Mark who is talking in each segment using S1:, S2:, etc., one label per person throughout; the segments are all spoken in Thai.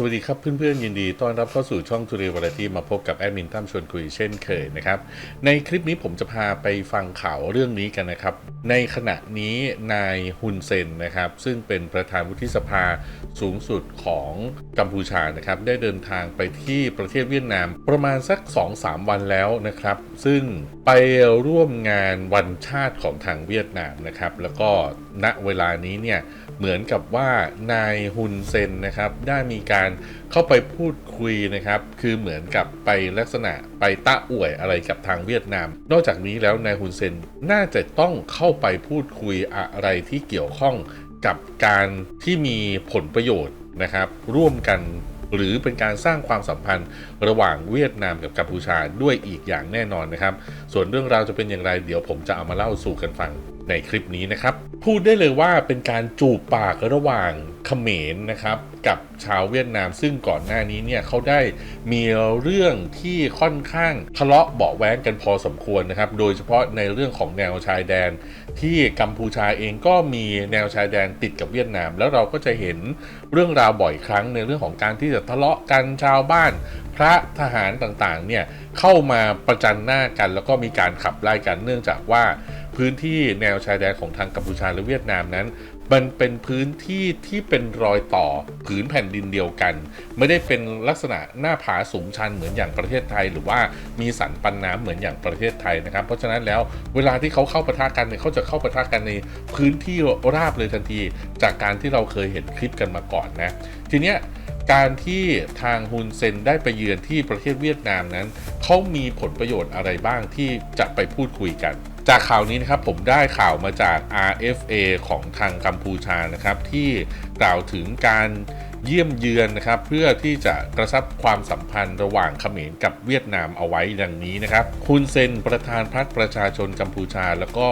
S1: สวัสดีครับเพื่อนๆยินดีต้อนรับเข้าสู่ช่องทูเรียวาไรตี้มาพบกับแอดมินตั้มชวนคุยเช่นเคยนะครับในคลิปนี้ผมจะพาไปฟังข่าวเรื่องนี้กันนะครับ ในขณะนี้นายฮุนเซนนะครับซึ่งเป็นประธานวุฒิสภาสูงสุดของกัมพูชานะครับได้เดินทางไปที่ประเทศเวียดนามประมาณสัก 2-3 วันแล้วนะครับ ซึ่งไปร่วมงานวันชาติของทางเวียดนามนะครับแล้วก็ณเวลานี้เนี่ย เหมือนกับว่านายฮุนเซนนะครับได้มีการเข้าไปพูดคุยนะครับ คือเหมือนกับไปลักษณะไปตะอวยอะไรกับทางเวียดนาม นอกจากนี้แล้วนายฮุนเซนน่าจะต้องเข้าไปพูดคุยอะไรที่เกี่ยวข้องกับการที่มีผลประโยชน์นะครับ ร่วมกันหรือเป็นการสร้างความสัมพันธ์ระหว่างเวียดนามกับกัมพูชาด้วยอีกอย่างแน่นอนนะครับ ส่วนเรื่องราวจะเป็นอย่างไรเดี๋ยวผมจะเอามาเล่าสู่กันฟัง ในคลิปนี้นะครับ พูดได้เลยว่าเป็นการจูบปากระหว่างเขมรนะครับกับชาวเวียดนามซึ่งก่อนหน้านี้เนี่ยเขาได้มีเรื่องที่ค่อนข้างทะเลาะเบาแว้งกันพอสมควรนะครับ โดยเฉพาะในเรื่องของแนวชายแดน ที่กัมพูชาเองก็มีแนวชายแดนติดกับเวียดนาม แล้วเราก็จะเห็นเรื่องราวบ่อยครั้งในเรื่องของการที่จะทะเลาะกันชาวบ้าน พระทหารต่างๆเนี่ยเข้ามาประจันหน้ากัน แล้วก็มีการขับไล่กันเนื่องจากว่า พื้นที่แนวชายแดนของทางกัมพูชาและเวียดนามนั้น มันเป็นพื้นที่ที่เป็นรอยต่อผืนแผ่นดินเดียวกัน ไม่ได้เป็นลักษณะหน้าผาสูงชันเหมือนอย่างประเทศไทย หรือว่ามีสันปันน้ำเหมือนอย่างประเทศไทยนะครับ เพราะฉะนั้นแล้วเวลาที่เขาเข้าปะทะกันเนี่ยเขาจะเข้าปะทะกันในพื้นที่ราบเลยทันที จากการที่เราเคยเห็นคลิปกันมาก่อนนะ ทีเนี้ยการที่ทางฮุนเซนได้ไปเยือนที่ประเทศเวียดนามนั้น เขามีผลประโยชน์อะไรบ้างที่จะไปพูดคุยกัน จากข่าวนี้นะครับผมได้ข่าวมาจาก RFA ของทางกัมพูชานะครับ ที่กล่าวถึงการเยี่ยมเยือนนะครับ เพื่อที่จะกระชับความสัมพันธ์ระหว่างเขมรกับเวียดนามเอาไว้ดังนี้นะครับฮุนเซนประธานพรรคประชาชนกัมพูชา แล้วก็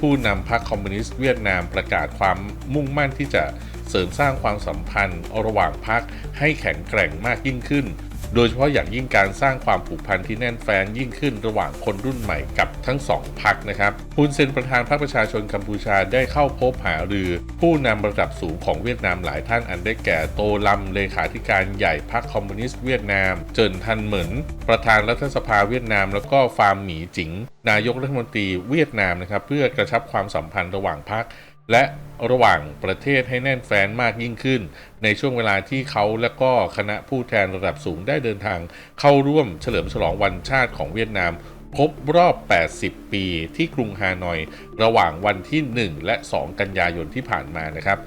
S1: ผู้นำพรรคคอมมิวนิสต์เวียดนามประกาศความมุ่งมั่นที่จะเสริมสร้างความสัมพันธ์ระหว่างพรรคให้แข็งแกร่งมากยิ่งขึ้น โดยเฉพาะอย่างยิ่งการสร้างความผูกพันที่แน่นแฟ้นยิ่งขึ้นระหว่างคนรุ่นใหม่กับทั้งสองพรรคนะครับฮุนเซนประธานพรรคประชาชนกัมพูชาได้เข้าพบหารือผู้นำระดับสูงของเวียดนามหลายท่านอันได้แก่โตลัมเลขาธิการใหญ่พรรคคอมมิวนิสต์เวียดนาม เจินทันเหมินประธานรัฐสภาเวียดนาม แล้วก็ฟาร์มหมีจิง นายกรัฐมนตรีเวียดนามนะครับเพื่อกระชับความสัมพันธ์ระหว่างพรรค และระหว่างประเทศให้แน่นแฟ้นมากยิ่งขึ้น ในช่วงเวลาที่เขาและก็คณะผู้แทนระดับสูงได้เดินทาง เข้าร่วมเฉลิมฉลองวันชาติของเวียดนามครบรอบ 80 ปีที่กรุงฮานอย ระหว่างวันที่ 1 และ 2 กันยายนที่ผ่านมานะครับ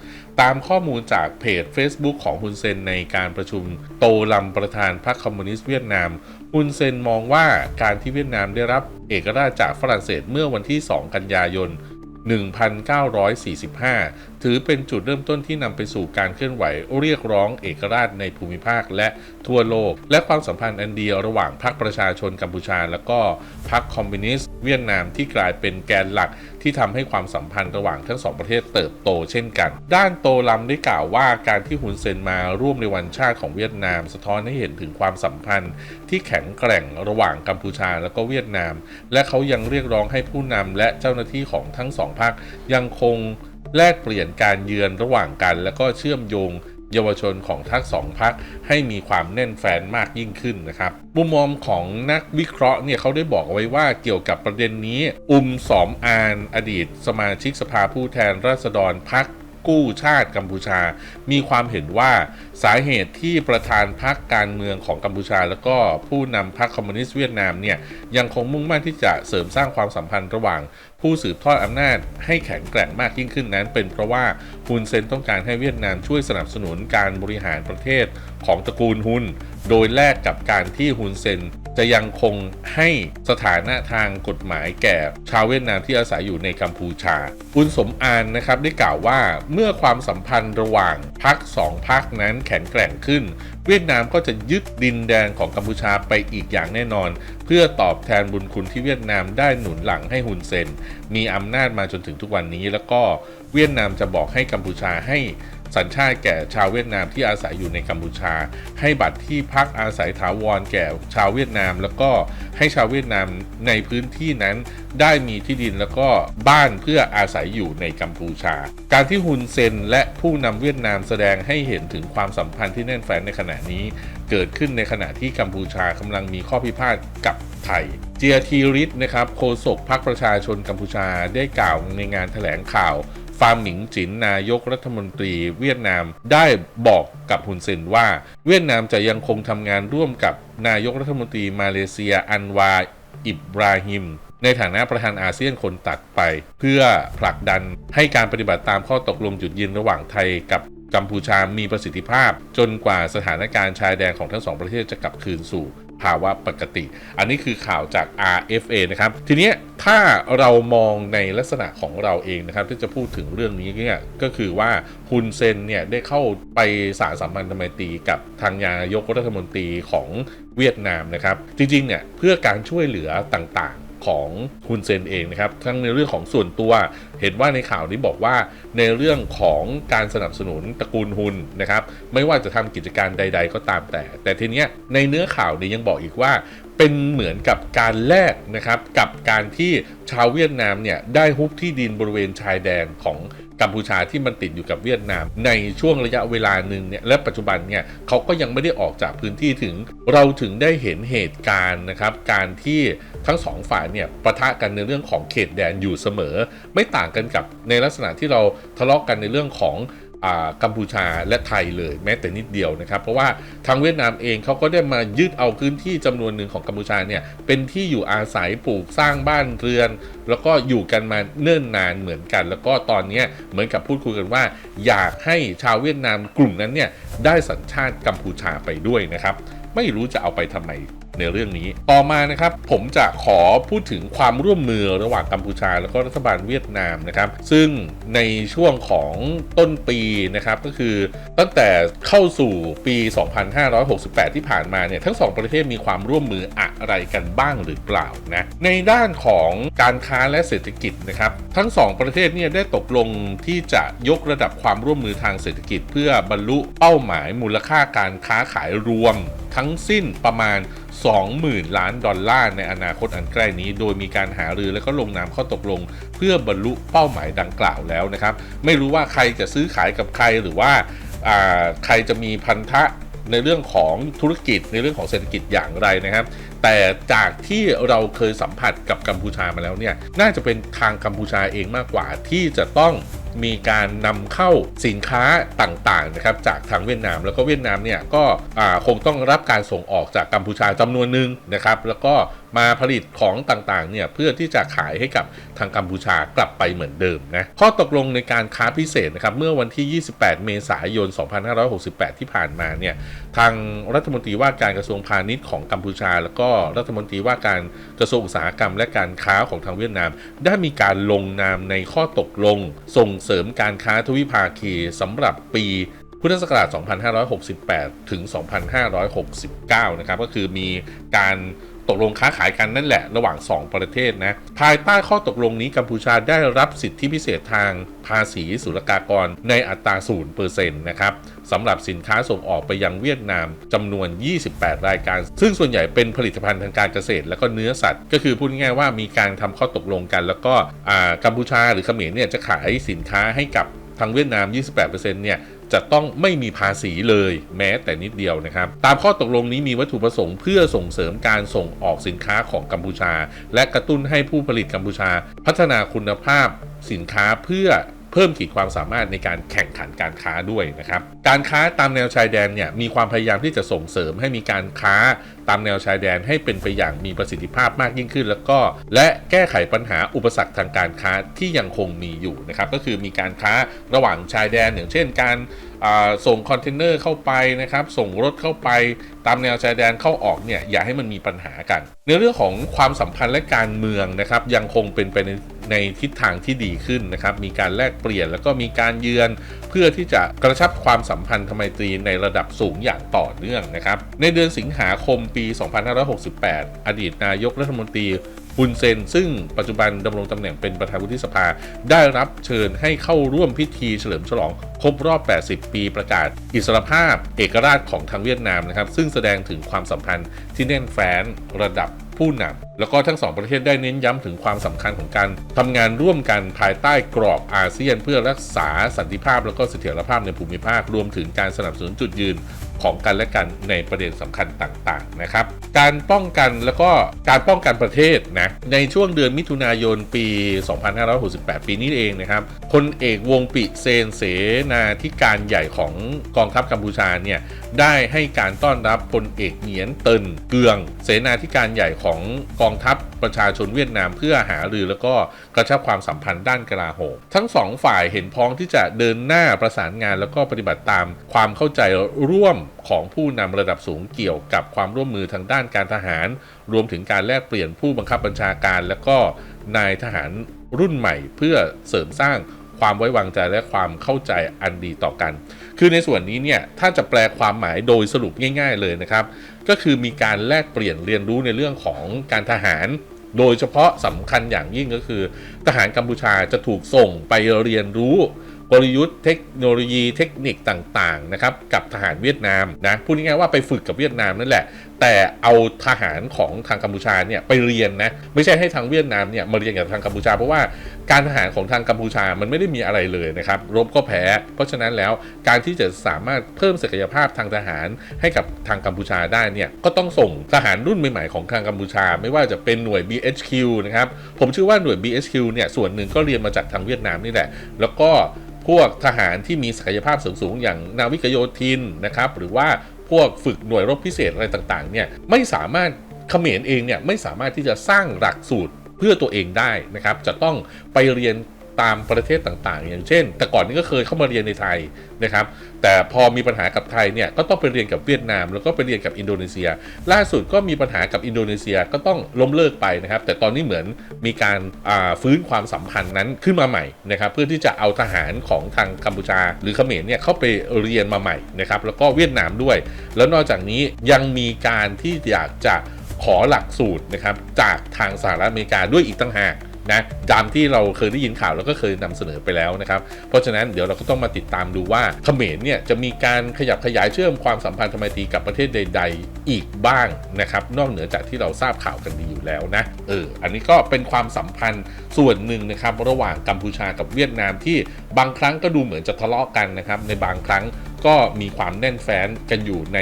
S1: ตามข้อมูลจากเพจ Facebook ของฮุนเซนในการประชุมโตลัมประธานพรรคคอมมิวนิสต์เวียดนามฮุนเซนมองว่าการที่เวียดนามได้รับเอกราชจากฝรั่งเศสเมื่อวันที่ 2 กันยายน 1945 ถือเป็นจุดเริ่มต้นที่นำไปสู่การเคลื่อนไหวเรียกร้องเอกราชในภูมิภาคและทั่วโลก และความสัมพันธ์อันเดียวระหว่างพรรคประชาชนกัมพูชา และก็พรรคคอมมิวนิสต์เวียดนามที่กลายเป็นแกนหลักที่ทำให้ความสัมพันธ์ระหว่างทั้งสองประเทศเติบโตเช่นกัน ด้านโตลัมได้กล่าวว่าการที่ฮุนเซนมาร่วมในวันชาติของเวียดนาม สะท้อนให้เห็นถึงความสัมพันธ์ที่แข็งแกร่งระหว่างกัมพูชาและก็เวียดนาม และเขายังเรียกร้องให้ผู้นำและเจ้าหน้าที่ของทั้งสองพรรคยังคง แลกเปลี่ยนการเยือนระหว่างกัน แล้วก็เชื่อมโยงเยาวชนของทั้งสองพักให้มีความแน่นแฟนมากยิ่งขึ้นนะครับ มุมมองของนักวิเคราะห์เนี่ยเขาได้บอกไว้ว่าเกี่ยวกับประเด็นนี้ อุมสอมอานอดีต สมาชิกสภาผู้แทนราษฎรพัก กู้ชาติกัมพูชา มีความเห็นว่าสาเหตุที่ประธานพรรคการเมืองของกัมพูชา แล้วก็ผู้นำพรรคคอมมิวนิสต์เวียดนามเนี่ยยังคงมุ่งมั่นที่จะเสริมสร้างความสัมพันธ์ระหว่างผู้สืบทอดอำนาจให้แข็งแกร่งมากยิ่งขึ้นนั้น เป็นเพราะว่าฮุนเซนต้องการให้เวียดนามช่วยสนับสนุนการบริหารประเทศของตระกูลฮุน โดยแลกกับการที่ฮุนเซนจะยังคงให้สถานะทางกฎหมายแก่ชาวเวียดนามที่อาศัยอยู่ในกัมพูชา อุนสมอานนะครับได้กล่าวว่าเมื่อความสัมพันธ์ระหว่างพักสองพักนั้นแข็งแกร่งขึ้น เวียดนามก็จะยึดดินแดนของกัมพูชาไปอีกอย่างแน่นอน เพื่อตอบแทนบุญคุณที่เวียดนามได้หนุนหลังให้ฮุนเซน มีอำนาจมาจนถึงทุกวันนี้แล้วก็เวียดนามจะบอกให้กัมพูชาให้ สัญชาติแก่ชาวเวียดนามที่อาศัยอยู่ในกัมพูชา ให้บัตรที่พักอาศัยถาวรแก่ชาวเวียดนาม แล้วก็ให้ชาวเวียดนามในพื้นที่นั้นได้มีที่ดินแล้วก็บ้านเพื่ออาศัยอยู่ในกัมพูชา การที่ฮุนเซนและผู้นำเวียดนามแสดงให้เห็นถึงความสัมพันธ์ที่แน่นแฟ้นในขณะนี้ เกิดขึ้นในขณะที่กัมพูชากำลังมีข้อพิพาทกับไทยเจียทีริสนะครับโฆษกพรรคประชาชนกัมพูชาได้กล่าวในงานแถลงข่าว ฟาร์มหมิงจินนายกรัฐมนตรีเวียดนามได้บอกกับฮุนเซนว่า เวียดนามจะยังคงทำงานร่วมกับนายกรัฐมนตรีมาเลเซียอันวาอิบราฮิมในฐานะประธานอาเซียนคนตัดไป เพื่อผลักดันให้การปฏิบัติตามข้อตกลงจุดยืนระหว่างไทยกับกัมพูชามีประสิทธิภาพ จนกว่าสถานการณ์ชายแดนของทั้งสองประเทศจะกลับคืนสู่ ภาวะปกติ อันนี้คือข่าวจาก RFA นะครับ ทีนี้ถ้าเรามองในลักษณะของเราเองนะครับ ที่จะพูดถึงเรื่องนี้เนี่ยก็คือว่าฮุนเซนเนี่ยได้เข้าไปสารสัมพันธไมตรีกับทางนายกรัฐมนตรีของเวียดนามนะครับ จริงๆเนี่ยเพื่อการช่วยเหลือต่าง ของฮุนเซนเองนะครับทั้งในเรื่องของส่วนตัว เห็นว่าในข่าวนี้บอกว่าในเรื่องของการสนับสนุนตระกูลฮุนนะครับไม่ว่าจะทำกิจการใด ๆ ก็ตามแต่ แต่ทีเนี้ยในเนื้อข่าวนี้ยังบอกอีกว่าเป็นเหมือนกับการแลกนะครับกับการที่ชาวเวียดนามเนี่ยได้ฮุบที่ดินบริเวณชายแดนของ กัมพูชาที่มันติดอยู่กับเวียดนาม ในช่วงระยะเวลาหนึ่งเนี่ยและปัจจุบันเนี่ยเขาก็ยังไม่ได้ออกจากพื้นที่ถึง เราถึงได้เห็นเหตุการณ์นะครับ การที่ทั้งสองฝ่ายเนี่ยปะทะกันในเรื่องของเขตแดนอยู่เสมอ ไม่ต่างกันกับในลักษณะที่เราทะเลาะกกันในเรื่องของ กัมพูชาและไทยเลยแม้แต่นิดเดียวนะครับ เพราะว่าทางเวียดนามเองเขาก็ได้มายึดเอาพื้นที่จำนวนหนึ่งของกัมพูชาเนี่ยเป็นที่อยู่อาศัยปลูกสร้างบ้านเรือน แล้วก็อยู่กันมาเนิ่นนานเหมือนกัน แล้วก็ตอนนี้เหมือนกับพูดคุยกันว่า อยากให้ชาวเวียดนามกลุ่มนั้นเนี่ยได้สัญชาติกัมพูชาไปด้วยนะครับ ไม่รู้จะเอาไปทำไม ในเรื่องนี้ ต่อมานะครับผมจะขอพูดถึงความร่วมมือระหว่างกัมพูชา แล้วก็รัฐบาลเวียดนามนะครับซึ่งในช่วงของต้นปีนะครับก็คือตั้งแต่เข้าสู่ปี 2568 ที่ผ่านมาเนี่ยทั้งสองประเทศมีความร่วมมืออะไรกันบ้างหรือเปล่านะในด้านของการค้าและเศรษฐกิจนะครับทั้งสองประเทศเนี่ยได้ตกลงที่จะยกระดับความร่วมมือทางเศรษฐกิจ เพื่อบรรลุเป้าหมายมูลค่าการค้าขายรวม ทั้งสิ้นประมาณ 20,000 ล้านดอลลาร์ในอนาคตอันใกล้นี้ โดยมีการหารือและก็ลงนามข้อตกลง เพื่อบรรลุเป้าหมายดังกล่าวแล้วนะครับ ไม่รู้ว่าใครจะซื้อขายกับใครหรือว่าอ่าใครจะมีพันธะในเรื่องของธุรกิจในเรื่องของเศรษฐกิจอย่างไรนะครับ แต่จากที่เราเคยสัมผัสกับกัมพูชามาแล้วเนี่ยน่าจะเป็นทางกัมพูชาเองมากกว่าที่จะต้อง มีการนำเข้าสินค้าต่างๆนะครับจากทางเวียดนาม แล้วก็เวียดนามเนี่ยก็คงต้องรับการส่งออกจากกัมพูชาจำนวนหนึ่งนะครับ แล้วก็มาผลิตของต่างๆเนี่ยเพื่อที่จะขายให้กับทางกัมพูชากลับไปเหมือนเดิมนะข้อตกลงในการค้าพิเศษนะครับเมื่อวันที่ 28 เมษายน 2568 ที่ผ่านมาเนี่ยทางรัฐมนตรีว่าการกระทรวงพาณิชย์ของกัมพูชา แล้วก็รัฐมนตรีว่าการกระทรวงอุตสาหกรรม และการค้าของทางเวียดนาม ได้มีการลงนามในข้อตกลง ส่งเสริมการค้าทวิภาคีสำหรับปีพุทธศักราช 2568 ถึง 2569 นะครับ ก็คือมีการ ตกลงค้าขายกันนั่นแหละระหว่าง 2 ประเทศนะ ภายใต้ข้อตกลงนี้กัมพูชาได้รับสิทธิพิเศษทางภาษีศุลกากรในอัตรา0%นเปอร์เซ็นต์นะครับสำหรับสินค้าส่งออกไปยังเวียดนามจำนวน 28 รายการ ซึ่งส่วนใหญ่เป็นผลิตภัณฑ์ทางการเกษตร และก็เนื้อสัตว์ ก็คือพูดง่ายว่ามีการทำข้อตกลงกัน แล้วก็กัมพูชาหรือเขมรเนี่ยจะขายสินค้าให้กับทางเวียดนาม 28%เนี่ย จะต้องไม่มีภาษีเลยแม้แต่นิดเดียวนะครับ ตามข้อตกลงนี้มีวัตถุประสงค์เพื่อส่งเสริมการส่งออกสินค้าของกัมพูชา และกระตุ้นให้ผู้ผลิตกัมพูชา พัฒนาคุณภาพสินค้าเพื่อ พิ่มขีดความสามารถในการแข่งขันการค้าด้วยนะครับ การค้าตามแนวชายแดนเนี่ยมีความพยายามที่จะส่งเสริมให้มีการค้าตามแนวชายแดนให้เป็นไปอย่างมีประสิทธิภาพมากยิ่งขึ้น แล้วก็ และแก้ไขปัญหาอุปสรรคทางการค้าที่ยังคงมีอยู่นะครับก็คือมีการค้าระหว่างชายแดนอย่างเช่น การ ส่งคอนเทนเนอร์เข้าไปนะครับ ส่งรถเข้าไปตามแนวชายแดนเข้าออกเนี่ยอย่าให้มันมีปัญหากัน ในเรื่องของความสัมพันธ์และการเมืองนะครับ ยังคงเป็นไปในในทิศทางที่ดีขึ้นนะครับ มีการแลกเปลี่ยนแล้วก็มีการเยือน เพื่อที่จะกระชับความสัมพันธ์ทไมตรีในระดับสูงอย่างต่อเนื่องนะครับ ในเดือนสิงหาคมปี 2568 อดีตนายกรัฐมนตรี ฮุนเซน ซึ่งปัจจุบันดำรงตำแหน่งเป็นประธานวุฒิสภา ได้รับเชิญให้เข้าร่วมพิธีเฉลิมฉลองครบรอบ 80 ปีประกาศ อิสรภาพเอกราชของทางเวียดนามนะครับ ซึ่งแสดงถึงความสัมพันธ์ที่แน่นแฟ้นระดับผู้นำ แล้วก็ทั้งสองประเทศได้เน้นย้ำถึงความสำคัญของการทำงานร่วมกันภายใต้กรอบอาเซียน เพื่อรักษาสันติภาพ แล้วก็เสถียรภาพในภูมิภาครวมถึงการสนับสนุนจุดยืนของกันและกันในประเด็นสำคัญต่างๆนะครับ การป้องกันแล้วก็การป้องกันประเทศนะในช่วงเดือนมิถุนายนปี 2568 ปีนี้เองนะครับพลเอกวงปิเซนเสนาธิการใหญ่ของกองทัพกัมพูชาเนี่ยได้ให้การต้อนรับพลเอกเหงียนเตินเกือง เสนาธิการใหญ่ของกององทัพประชาชนเวียดนามเพื่อหารือแล้วก็กระชับความสัมพันธ์ด้านกลาโหมทั้งสองฝ่ายเห็นพ้องที่จะเดินหน้าประสานงานแล้วก็ปฏิบัติตามความเข้าใจร่วมของผู้นำระดับสูงเกี่ยวกับความร่วมมือทางด้านการทหาร รวมถึงการแลกเปลี่ยนผู้บังคับบัญชาการ และก็นายทหารรุ่นใหม่ เพื่อเสริมสร้างความไว้วางใจและความเข้าใจอันดีต่อกัน คือในส่วนนี้เนี่ยถ้าจะแปลความหมายโดยสรุปง่าย ๆ เลยนะครับ ก็คือมีการแลกเปลี่ยนเรียนรู้ในเรื่องของการทหาร โดยเฉพาะสำคัญอย่างยิ่งก็คือ ทหารกัมพูชาจะถูกส่งไปเรียนรู้กลยุทธ์เทคโนโลยีเทคนิคต่างๆนะครับกับทหารเวียดนามนะพูดง่ายๆว่าไปฝึกกับเวียดนามนั่นแหละ แต่เอาทหารของทางกัมพูชาเนี่ยไปเรียนนะไม่ใช่ให้ทางเวียดนามเนี่ยมาเรียนกับทางกัมพูชา เพราะว่าการทหารของทางกัมพูชามันไม่ได้มีอะไรเลยนะครับรบก็แพ้ เพราะฉะนั้นแล้วการที่จะสามารถเพิ่มศักยภาพทางทหารให้กับทางกัมพูชาได้เนี่ยก็ต้องส่งทหารรุ่นใหม่ๆของทางกัมพูชา ไม่ว่าจะเป็นหน่วย BHQ นะครับผมเชื่อว่าหน่วย BHQ เนี่ยส่วนหนึ่งก็เรียนมาจากทางเวียดนามนี่แหละ แล้วก็พวกทหารที่มีศักยภาพสูงๆอย่างนาวิกโยธินนะครับหรือว่า พวกฝึกหน่วยรบพิเศษอะไรต่างๆเนี่ยไม่สามารถเขมรเองเนี่ยไม่สามารถที่จะสร้างหลักสูตรเพื่อตัวเองได้นะครับ จะต้องไปเรียน ตามประเทศต่างๆ อย่างเช่น แต่ก่อนนี้ก็เคยเข้ามาเรียนในไทยนะครับ แต่พอมีปัญหากับไทยเนี่ยก็ต้องไปเรียนกับเวียดนาม แล้วก็ไปเรียนกับอินโดนีเซีย ล่าสุดก็มีปัญหากับอินโดนีเซียก็ต้องล้มเลิกไปนะครับ แต่ตอนนี้เหมือนมีการาฟื้นความสัมพันธ์นั้นขึ้นมาใหม่นะครับ เพื่อที่จะเอาทหารของทางกัมพูชา หรือเขมรเนี่ยเข้าไปเรียนมาใหม่นะครับ แล้วก็เวียดนามด้วย แล้วนอกจากนี้ยังมีการที่อยากจะขอหลักสูตรนะครับจากทางสหรัฐอเมริกาด้วยอีกตั้งหาก นะตามที่เราเคยได้ยินข่าวแล้วก็เคยนำเสนอไปแล้วนะครับ เพราะฉะนั้นเดี๋ยวเราก็ต้องมาติดตามดูว่าเขมรเนี่ยจะมีการขยับขยายเชื่อมความสัมพันธ์ธรรมตรีกับประเทศใด ๆ อีกบ้างนะครับ นอกเหนือจากที่เราทราบข่าวกันดีอยู่แล้วนะเอออันนี้ก็เป็นความสัมพันธ์ส่วนหนึ่งนะครับระหว่างกัมพูชากับเวียดนามที่บางครั้งก็ดูเหมือนจะทะเลาะกันนะครับในบางครั้งก็มีความแน่นแฟ้นกันอยู่ใน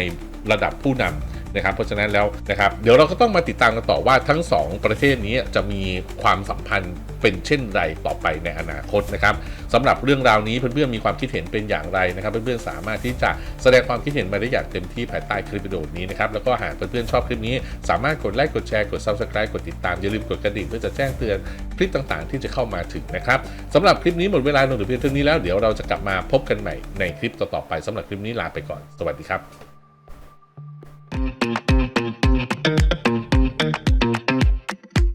S1: ระดับผู้นำ นะครับเพราะฉะนั้นแล้วนะครับเดี๋ยวเราก็ต้องมาติดตามกันต่อว่าทั้ง 2 ประเทศนี้จะมีความสัมพันธ์เป็นเช่นไรต่อไปในอนาคตนะครับสำหรับเรื่องราวนี้เพื่อนๆมีความคิดเห็นเป็นอย่างไรนะครับ เพื่อนๆสามารถที่จะแสดงความคิดเห็นมาได้อย่างเต็มที่ภายใต้คลิปวิดีโอนี้นะครับแล้วก็หากเพื่อนๆชอบคลิปนี้ สามารถกดไลค์กดแชร์กด subscribe กดติดตามอย่าลืมกดกระดิ่งเพื่อจะแจ้งเตือนคลิปต่างๆ ที่จะเข้ามาถึงนะครับสำหรับคลิปนี้หมดเวลาลงเหลือเพียงเท่านี้แล้วเดี๋ยวเราจะกลับมาพบกันใหม่ในคลิปต่อๆไปสำหรับคลิปนี้ลาไปก่อนสวัสดีครับ thank you